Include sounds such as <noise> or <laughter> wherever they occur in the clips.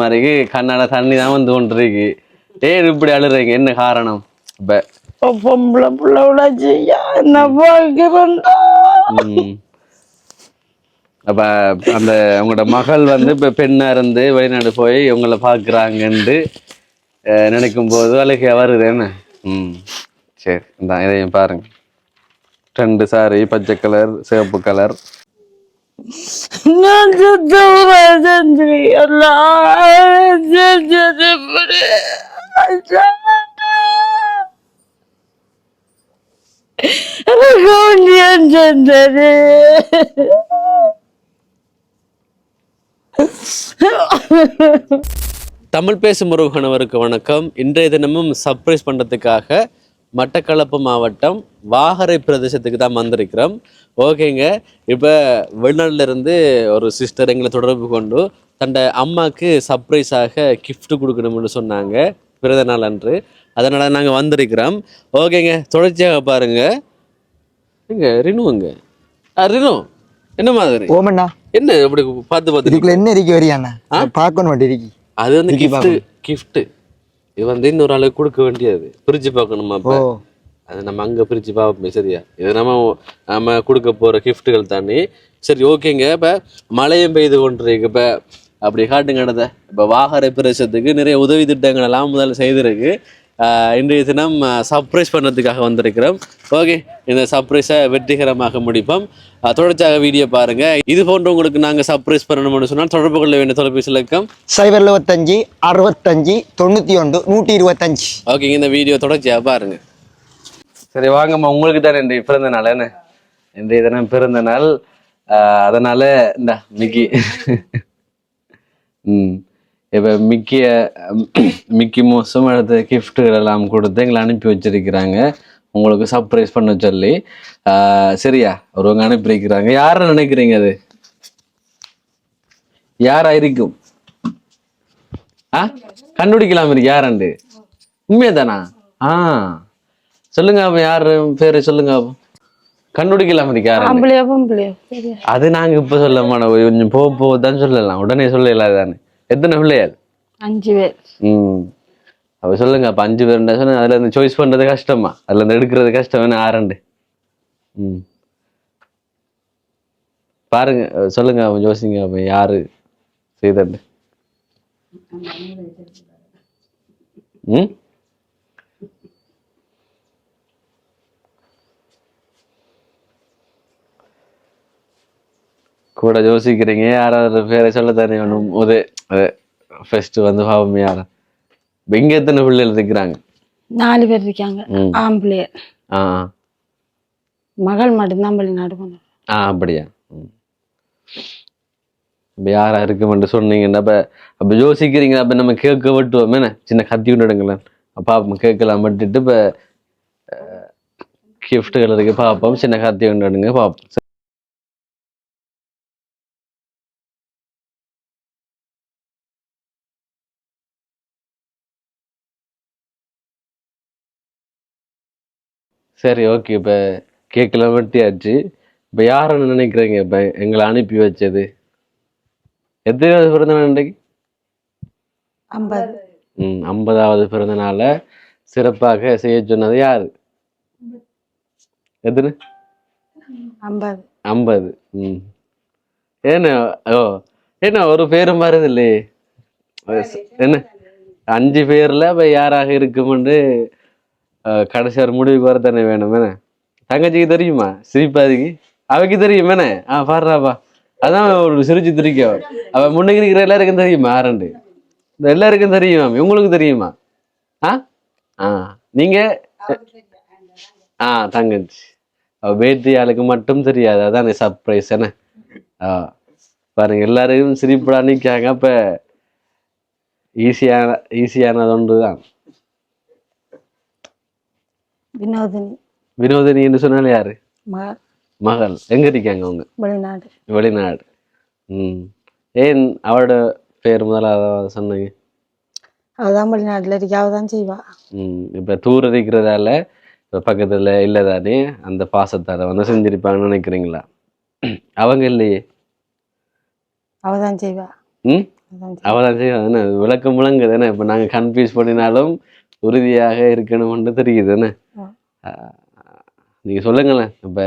மாதிரி கண்ணால தண்ணி தான் வந்து கொண்டிருக்கு. ஏன் இப்படி அழுறீங்க? என்ன காரணம்? இப்ப பொம்பளை பிள்ளை செய்ய. என்ன. அப்ப அந்த உங்களோட மகள் வந்து இப்ப பெண்ணா இருந்து வெளிநாடு போய் உங்களை பாக்குறாங்கன்னு நினைக்கும் போது அழுகையா வருது என்ன? ம். சரி இந்த இதையும் பாருங்க. ரெண்டு சாரி பச்சை கலர் சிவப்பு கலர் நான் செஞ்சு எல்லாம் செஞ்சது செஞ்சது தமிழ் பேசும் முருகனவருக்கு வணக்கம். இன்றைய தினமும் சர்ப்ரைஸ் பண்ணுறதுக்காக மட்டக்களப்பு மாவட்டம் வாகரை பிரதேசத்துக்கு தான் வந்திருக்கிறோம். ஓகேங்க. இப்போ வெளிநாட்டுல இருந்து ஒரு சிஸ்டர் எங்களை தொடர்பு கொண்டு தன்னை அம்மாவுக்கு சர்ப்ரைஸாக gift கொடுக்கணும்னு சொன்னாங்க. பிறந்த நாள் அன்று. அதனால் நாங்கள் வந்திருக்கிறோம். ஓகேங்க. தொடர்ச்சியாக பாருங்க. எங்க ரினுங்க ஆ ரினு என்ன மாதிரி? ஓமண்ணா. என்ன இப்படி பார்த்து பார்த்து இதுக்குள்ள என்ன இருக்கு வரியாண்ணா பார்க்கணும் மட்டும் இருக்கு. அது வந்து கிஃப்ட் கிஃப்ட் இது வந்து இன்னொரு ஆளுக்கு கொடுக்க வேண்டியது. பிரிச்சு பார்க்கணுமா அப்ப? அது நம்ம அங்க பிரிச்சு பார்ப்போமே சரியா? இது நம்ம நம்ம கொடுக்க போற கிஃப்ட்டுகள் தானே. சரி ஓகேங்க. இப்ப மழையும் பெய்து கொண்டிருக்கு. இப்ப அப்படி காட்டுங்க இடத்த இப்ப வாகரை பிரதேசத்துக்கு நிறைய உதவி திட்டங்கள் எல்லாம் முதல்ல செய்திருக்கு. இன்றைய தினம் சர்ப்ரைஸ் பண்ணதுக்காக வந்திருக்கிறோம். ஓகே இந்த சர்ப்ரைஸை வெற்றிகரமாக முடிப்போம். தொடர்ச்சியாக வீடியோ பாருங்க. இது போன்ற உங்களுக்கு நாங்க சர்ப்ரைஸ் பண்ணணும்னு சொன்னால் தொடர்பு கொள்ள வேண்டிய தொலைபேசி இலக்கம்? சைபர் எழுபத்தஞ்சு அறுபத்தஞ்சு தொண்ணூற்றி ஒன்று நூற்றி இருபத்தஞ்சு. ஓகேங்க இந்த வீடியோ தொடர்ச்சியா பாருங்க. சரி வாங்கம்மா. உங்களுக்கு தான் இன்றைய பிறந்த நாள். என்ன? இன்றைய தினம் பிறந்த நாள். ஆஹ் அதனால இந்த மிக்கி. ம். இப்போ மிக்கிய மிக்கி மோசம் அடுத்த கிஃப்ட்டுகள் எல்லாம் கொடுத்து எங்களை அனுப்பி வச்சிருக்கிறாங்க. உங்களுக்கு சர்ப்ரைஸ் பண்ண சொல்லி. ஆஹ் சரியா? ஒருவங்க அனுப்பி வைக்கிறாங்க. யாரை நினைக்கிறீங்க அது? யாரா இருக்கும் ஆ? கண்டுபிடிக்கலாம் இருக்கு யாரண்டு உண்மையதானா? ஆ. சொல்லுங்க அப்ப யாரு பேரு சொல்லுங்க அப்ப. கண்டுபிடிக்கலாம் இருக்கு அது நாங்க இப்ப சொல்ல மாட்டோம். கொஞ்சம் போக போக தான் சொல்லலாம். உடனே சொல்லலாம் தானே எத்தனை பிள்ளையார் அஞ்சு பேர். ம். அப்ப சொல்லுங்க அப்ப அஞ்சு பேர் சொன்னா அதுல இருந்து சாய்ஸ் பண்றது கஷ்டமா? அதுல இருந்து எடுக்கிறது கஷ்டம் வேணும் ஆரண்டு ம். பாருங்க சொல்லுங்க அப்ப யோசிங்க அப்ப யாரு செய்தது? ம்? கூட யோசிக்கிறீங்க. யாராவது பேரை சொல்ல தானே வேணும் உதய ஃபர்ஸ்ட் வந்து பாவம் யாரா? இங்க எத்தனை பிள்ளைகள் இருக்கிறாங்க? நாலு பேர் இருக்காங்க. ஆம்பளையர். ஆ மகள் மட்டும்தான் வெளிநாடு போனோம் ஆ அப்படியா. இப்ப யாரா இருக்குமென்று சொன்னீங்கன்னா அப்ப அப்ப யோசிக்கிறீங்க அப்ப நம்ம கேட்க விட்டுவோம். என்ன? சின்ன கத்தி விட்டுடுங்களேன் பாப்போம் கேட்கலாம். விட்டுட்டு இப்ப கிஃப்ட்டுகள் இருக்கு. பார்ப்போம். சின்ன கத்தி விட்டுடுங்க பார்ப்போம். சரி ஓகே இப்ப கேட்கலாம் வெட்டியாச்சு. இப்ப யாருன்னு நினைக்கிறீங்க? இப்ப எங்களை அனுப்பி வச்சது. எத்தனாவது பிறந்த நாள் இன்றைக்கு ம் ஐம்பதாவது பிறந்த நாளை சிறப்பாக செய்ய சொன்னது யாரு? எத்தனை? ஐம்பது. ஐம்பது. ம். என்ன ஓ என்ன ஒரு பேரும் வருது இல்லையே என்ன? அஞ்சு பேர்ல இப்ப யாராக இருக்குமென்று கடைசி ஒரு முடிவுக்கு வர தானே வேணும் என்ன? தங்கச்சிக்கு தெரியுமா? சிரிப்பாதிக்கு அவைக்கு தெரியும் என்ன? ஆ பாடுறாப்பா அதான் ஒரு சிரிச்சு திரிக்க அவ. முன்னுக்கு இருக்கிற எல்லாருக்கும் தெரியுமா? ஆரண்டு இந்த எல்லாருக்கும் தெரியுமா இவங்களுக்கு தெரியுமா? ஆ? ஆ நீங்க? ஆ தங்கச்சி. அவ பேத்தி ஆளுக்கு மட்டும் தெரியாது. அதான் சர்ப்ரைஸ் என்ன? ஆ பாருங்க எல்லாரையும் சிரிப்படா நிற்காங்க அப்ப ஈஸியான ஈஸியானது ஒன்று தான் வினோதினி. வினோதினி என்று சொன்னாலும் யாரு? மகள். மகள். எங்க இருக்காங்க அவங்க? வெளிநாடு. வெளிநாடு. ம். ஏன் அவரோட பேர் முதலாவது சொன்னீங்க? அவதான் வெளிநாட்டுல இருக்க அவதான் செய்வா. ம். இப்போ தூர இருக்கிறதால இப்போ பக்கத்தில் இல்லை தானே அந்த பாசத்தால வந்து செஞ்சிருப்பாங்கன்னு நினைக்கிறீங்களா? அவங்க இல்லையே. அவதான் செய்வா. ம்? செய்வா. அவதான் செய்யும் என்ன விளக்கம் முழங்குது என்ன? இப்போ நாங்கள் கன்ஃபியூஸ் பண்ணினாலும் உறுதியாக இருக்கணும்னு தெரியுது என்ன ஆ. நீங்க சொல்லுங்களேன். இப்ப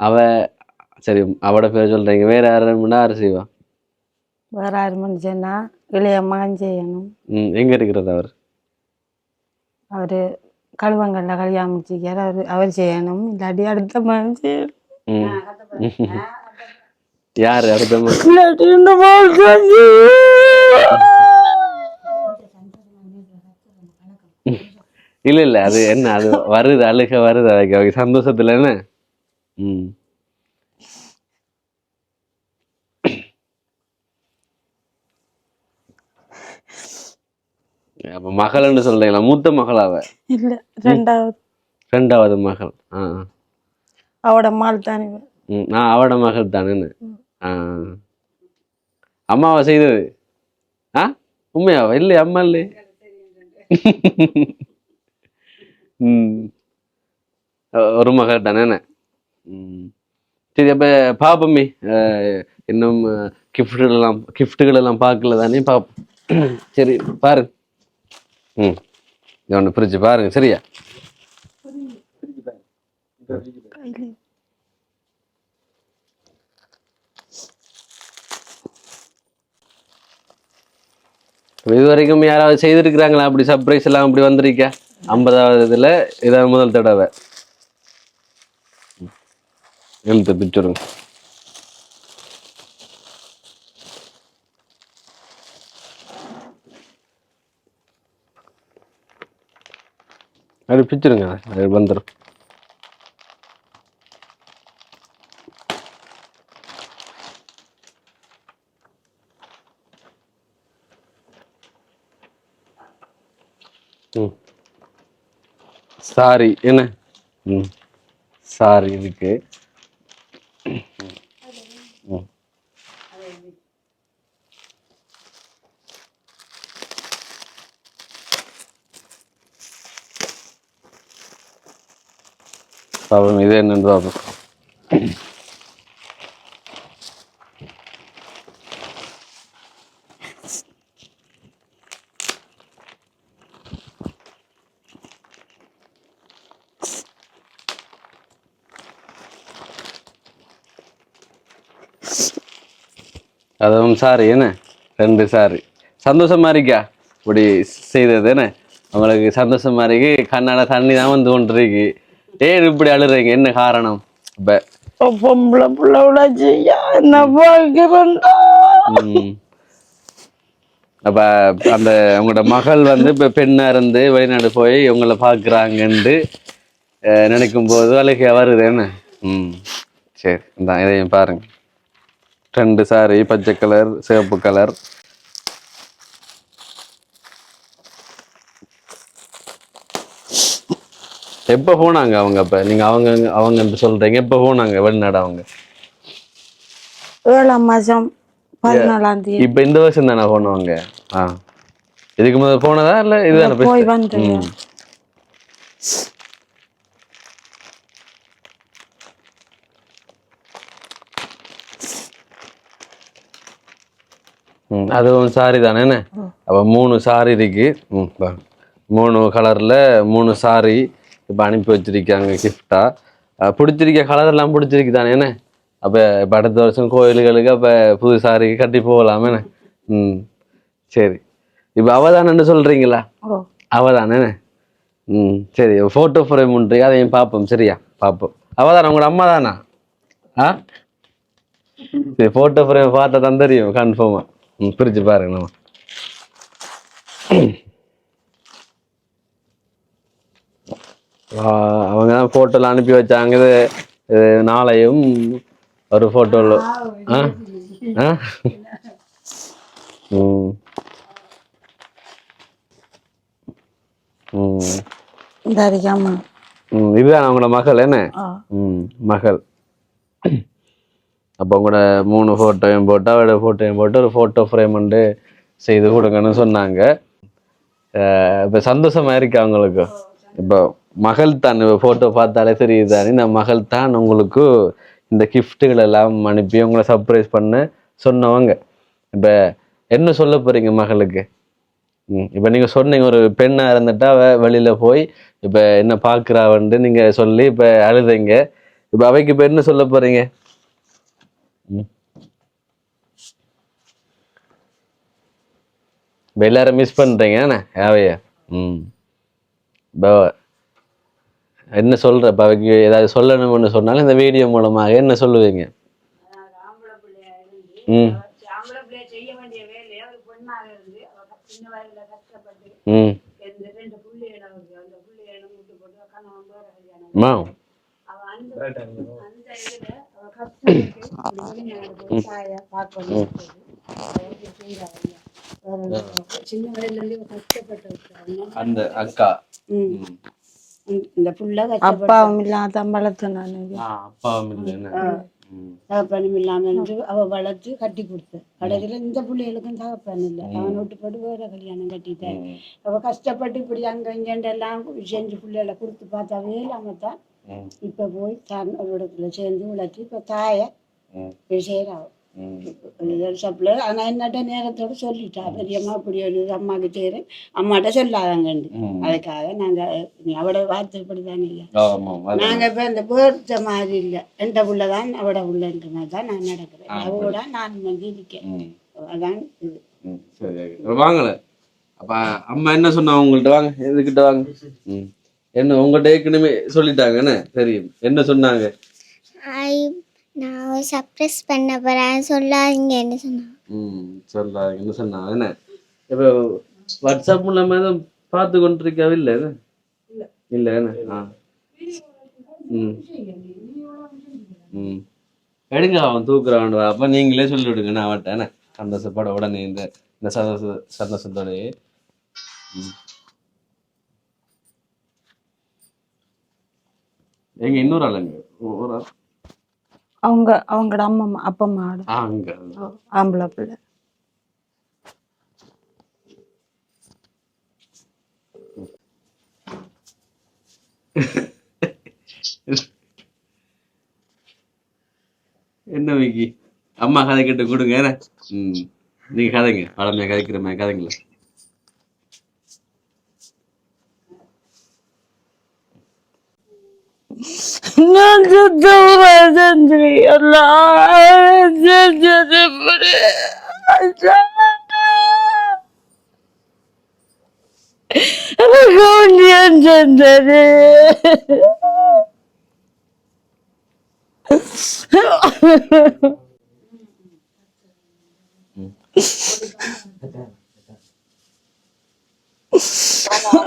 அவ சரி அவட பேர் சொல்றீங்க. வேற யாரும் யாரு செய்வா? வேற ஆறு மணி சொன்னா இளைய மகன் செய்யணும். ம் எங்க இருக்கிறது அவர்? அவரு கழுவங்கள்ல கல்யாணம் முடிச்சிக்கார் அவர் அவர் செய்யணும். இல்லாட்டி அடுத்த மகன் செய்யணும். <laughs> யாரு அடுத்த மகன்? இல்ல இல்ல அது என்ன அது வருது அழுக வருது அதுக்கு அவருக்கு சந்தோஷத்துல என்ன? ம். அப்ப மகள்னு சொல்றீங்களா? மூத்த மகள் அவ இல்ல ரெண்டாவது. ரெண்டாவது மகள். ஆ. அவட மால் தானே. ம் நான் அவட மகள் தானேன்னு ஆ. அம்மாவா செய்தது? ஆ? உண்மையாவா? இல்லையா அம்மா இல்லை ஒரு தானே ம். சரி அப்போ பாப்போமே. அஹ், இன்னும் கிஃப்ட்டுகள் எல்லாம் கிஃப்ட்டுகள் எல்லாம் பார்க்கல தானே பார்ப்போம் சரி பாரு. ம். ஒன்று பிரிச்சு பாருங்க சரியா? இது வரைக்கும் யாராவது செய்திருக்கிறாங்களா? அப்படி சர்ப்ரைஸ் எல்லாம் அப்படி வந்திருக்கா? ஐம்பதாவது இதில் இதான் முதல் தடவை. எழுத்து பிச்சுருங்க அது பிச்சுருங்க அது வந்துடும் ம். சாரி என்ன ம் சாரி இருக்கு ம். பாப்போம் இது என்னன்னு பாப்போம் அதுவும் சாரி என்ன? ரெண்டு சாரி. சந்தோஷமா இருக்கா? இப்படி செய்தது என்ன? உங்களுக்கு சந்தோஷமா இருக்கு. கண்ணால தண்ணி தான் வந்து கொண்டிருக்கு. ஏன் இப்படி அழுறீங்க? என்ன காரணம்? இப்ப. பொம்பளை பிள்ளை செய்ய? என்ன. அப்ப அந்த உங்களோட மகள் வந்து இப்ப பெண்ணா இருந்து வெளிநாடு போய் உங்களை பாக்குறாங்கன்னு நினைக்கும் போது அழுகையா வருது என்ன? ம். சரி இந்த இதையும் பாருங்க. ரெண்டு சாரி பச்சை கலர் சிவப்பு கலர் எப்ப போனாங்க அவங்க அப்ப? நீங்க அவங்க அவங்க சொல்றீங்க எப்ப போனாங்க வெளிநாடு அவங்க? ஏழாம் மாசம் பதினாலாம் தேதி. இப்ப இந்த வருஷம் தானே போனவங்க? ஆ. இதுக்கு முதல்ல போனதா இல்ல இதுதானே போய் first? வந்தேன் ம். ம், அதுவும் சாரி தானே என்ன? அப்ப மூணு சாரி இருக்கு. ம், பா. மூணு கலர்ல மூணு சாரி இப்ப அனுப்பி வச்சிருக்காங்க கிஃப்டா பிடிச்சிருக்க கலர் எல்லாம் பிடிச்சிருக்கு தானே என்ன? அப்ப இப்ப அடுத்த வருஷம் கோயில்களுக்கு அப்ப புது சாரி கட்டி போகலாம் ம். சரி. இப்ப அவதானன்னு சொல்றீங்களா? ஓ அவதானே ம் சரி. ஃபோட்டோ ஃப்ரேம் உண்டு. அதையும் பார்ப்போம் சரியா? பார்ப்போம். அவதான? உங்களோட அம்மா தானா ஆ? சரி ஃபோட்டோ ஃப்ரேம் பார்த்தா தான் தெரியும் கன்ஃபார்மா பிரிச்சு பாருங்க நம்ம அவங்க தான் ஃபோட்டோல அனுப்பி வச்சாங்க இது நாளையும் ஒரு ஃபோட்டோவில் ஆ? ஆ? ம் ம் இதுதான் அவங்களோட மகள் என்ன? ம் மகள். அப்போ கூட மூணு ஃபோட்டோயும் போட்டு அவரோட ஃபோட்டோயும் போட்டு ஒரு ஃபோட்டோ ஃப்ரேம் வந்து செய்து கொடுங்கன்னு சொன்னாங்க. இப்போ சந்தோஷமா இருக்கு அவங்களுக்கு இப்போ மகள் தான் இப்போ ஃபோட்டோ பார்த்தாலே தெரியுது இந்த மகள் தான் உங்களுக்கு இந்த கிஃப்ட்டுகள் எல்லாம் அனுப்பி உங்களை சர்ப்ரைஸ் பண்ண சொன்னவங்க. இப்போ என்ன சொல்ல போறீங்க மகளுக்கு? ம் இப்போ நீங்கள் சொன்னீங்க ஒரு பெண்ணாக இருந்துட்டா அவ வெளியில் போய் இப்போ என்ன பார்க்குறாவன்ட்டு நீங்கள் சொல்லி இப்போ அழுதைங்க. இப்போ அவைக்கு இப்போ என்ன சொல்ல போகிறீங்க எல்லாரும் மிஸ் பண்ணுறீங்க என்ன? அவைய ம். இப்போ என்ன சொல்கிற பவைக்கு ஏதாவது சொல்லணும்னு சொன்னாலும் இந்த வீடியோ மூலமாக என்ன சொல்லுவீங்க? ம். ம். மா. ம் அந்த அக்கா. இந்த புள்ள அப்பாவும் இல்லாத தம்பளத்தை நான் அப்பாவும் இல்லைன்னு ம். தகப்பனும் இல்லாம இருந்து அவ வளர்த்து கட்டி கொடுத்த கடைசியில இந்த பிள்ளைகளுக்கும் தகப்பன் இல்லை. அவன் விட்டு போட்டு வேற கல்யாணம் கட்டிட்டேன். அவ கஷ்டப்பட்டு இப்படி அங்க இங்கேண்டு எல்லாம் செஞ்சு பிள்ளைகளை கொடுத்து பார்த்தாவே இல்லாம தான் இப்ப போய் தான் ஒரு இடத்துல சேர்ந்து உழைச்சி இப்ப தாய ம் செய்யறாவ ம் சப்ளை ஆனா என்னட்ட நேரத்தோட சொல்லிட்டா பெரியம்மா இப்படி ஒரு இது அம்மாக்கு செய்யறேன் அம்மாட்ட சொல்லாதாங்கண்டு. அதுக்காக நாங்க நீ அவட வார்த்தைப்படி தானே இல்லை ஆமாம் அது நாங்க இப்ப இந்த பேர்த்த மாதிரி இல்ல எந்த புள்ள தான் அவட புள்ளன்ற மாதிரி தான் நான் நடக்கிறேன் அவட நான் வந்து இருக்கேன் அதான் இது சரி. வாங்கல அப்ப அம்மா என்ன சொன்னா உங்கள்ட்ட வாங்க எதுக்கிட்ட வாங்க ம் என்ன உங்கள்ட்ட ஏற்கனவே சொல்லிட்டாங்க என்ன? தெரியும் என்ன சொன்னாங்க? ஐ நான் சப்ரஸ் பண்ண போகிறேன் சொல்லாதீங்கன்னு சொன்னான் ம் சொல்லாங்க என்ன சொன்னாங்க என்ன? இப்போ வாட்ஸ்அப் மூலமா தான் பார்த்து கொண்டிருக்காவே இல்லை என்ன? இல்லை. என்ன? ஆ. ம். ம். எடுங்க அவன் தூக்குறான் அப்ப நீங்களே சொல்லி விடுங்க நான் அவன்கிட்ட என்ன? சந்தோஷப்பட உடனே இந்த இந்த சந்தோஷ சந்தோஷத்தோடயே. ம். எங்க இன்னொரு ஆளுங்க ஒரு ஆள். அவங்க அவங்களோட அம்மா அம்மா அப்பா அம்மாவோட ஆ அங்க. ஆம்பளை பிள்ளை. என்ன விக்கி? அம்மா கதை கிட்ட கொடுங்க என்ன? ம். நீங்க கதைங்க. பழமையா கதைக்கிற மாதிரி கதைங்களா. Non ti sto facendo niente, non ti sto facendo niente. Non ti sto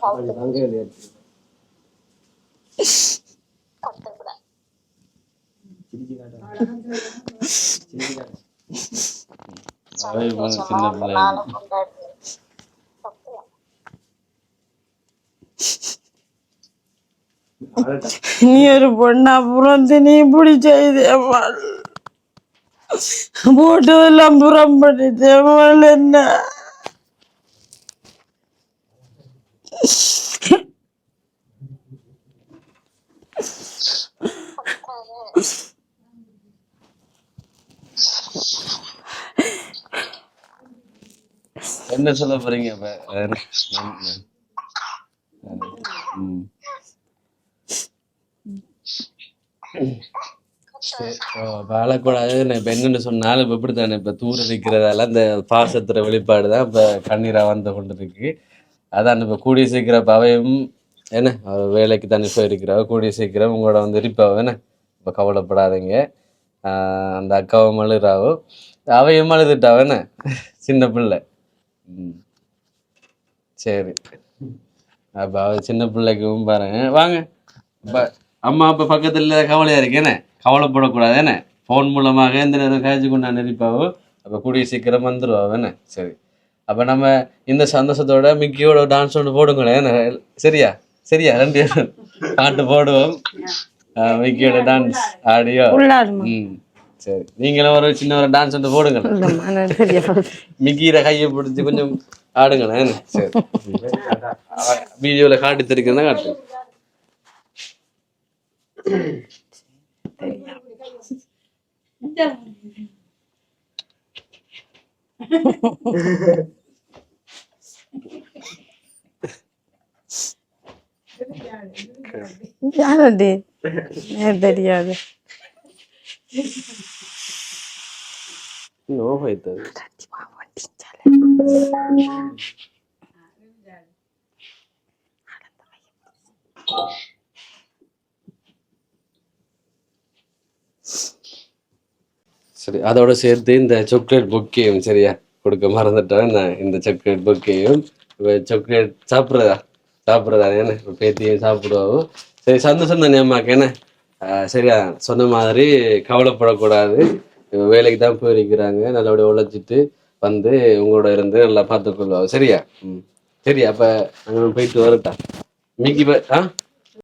facendo niente. பிள்ளை. நீ ஒரு பொண்ணா புறந்து நீ இப்படி செய்தேம்மா போட்டதெல்லாம் புறம் பண்ணிட்டேம்மாள் என்ன? என்ன சொல்ல போறீங்க இப்ப? வேற? நான் இப்ப என்னன்னு சொன்னாலும் இப்ப இப்படித்தானே. இப்ப தூர நிக்கிறதால அந்த பாசத்துல வெளிப்பாடு தான் இப்ப கண்ணீரா வந்து கொண்டு இருக்கு அதான் இப்ப கூடிய சீக்கிரம் பவையும் அவையும் என்ன? வேலைக்கு தானே போயிருக்கிறவ கூடிய சீக்கிரம் உங்களோட வந்து இருப்பாவ என்ன? கவலைப்படாதீங்க. ஆஹ் அந்த அக்காவும் அழுகிறாவோ அவையும் அழுதுட்டா என்ன? சின்ன பிள்ளை. ம். சரி. அப்போ அவ சின்ன பிள்ளைக்கும் பாருங்க. வாங்க. அம்மா அப்போ பக்கத்துல கவலையா இருக்கு? என்ன? கவலைப்படக்கூடாது. என்ன? ஃபோன் மூலமாக எந்த நேரம் காய்ச்சி கொண்டா நான் நெரிப்பாவோ கூடிய சீக்கிரம் வந்துருவா என்ன? சரி. அப்ப நம்ம இந்த சந்தோஷத்தோட மிக்கியோட டான்ஸ் ஒன்று போடுங்களேன். என்ன? சரியா? சரியா? ரெண்டு பேரும். பாட்டு போடுவோம். ஆஹ் மிக்கியோட டான்ஸ் ஆடியோ உள்ளாடுமா ம் சரி நீங்களும் ஒரு சின்ன ஒரு டான்ஸ் ஒன்று போடுங்களேன் இல்லைம்மா நான் தெரியாது மிக்கிற கையை பிடிச்சி கொஞ்சம் ஆடுங்களேன் என்ன? சரி வீடியோல காட்டி தெரிக்கிறதா காட்டு யாரண்டி எனக்கு <laughs> தெரியாது. நோ போய்த்தது சரி அதோட சேர்த்து இந்த சாக்லேட் பொக்கேயும் சரியா கொடுக்க மறந்துட்டேன். நான் இந்த சாக்லேட் பொக்கேயும் சாக்லேட் சாப்பிட்றதா? சாப்பிட்றதா? ஏன்னா பேத்தியும் சாப்பிடுவோம் சரி சந்தோஷம் தானே அம்மாக்கு என்ன? சரியா சொன்ன மாதிரி கவலைப்படக்கூடாது. வேலைக்கு தான் போயிருக்கிறாங்க நல்லபடியாக உழைச்சிட்டு வந்து உங்களோட இருந்து நல்லா பார்த்துக்கொள்வோம் சரியா? ம். சரி அப்போ நாங்கள் போயிட்டு வரட்டா. மிக்கி ஆ?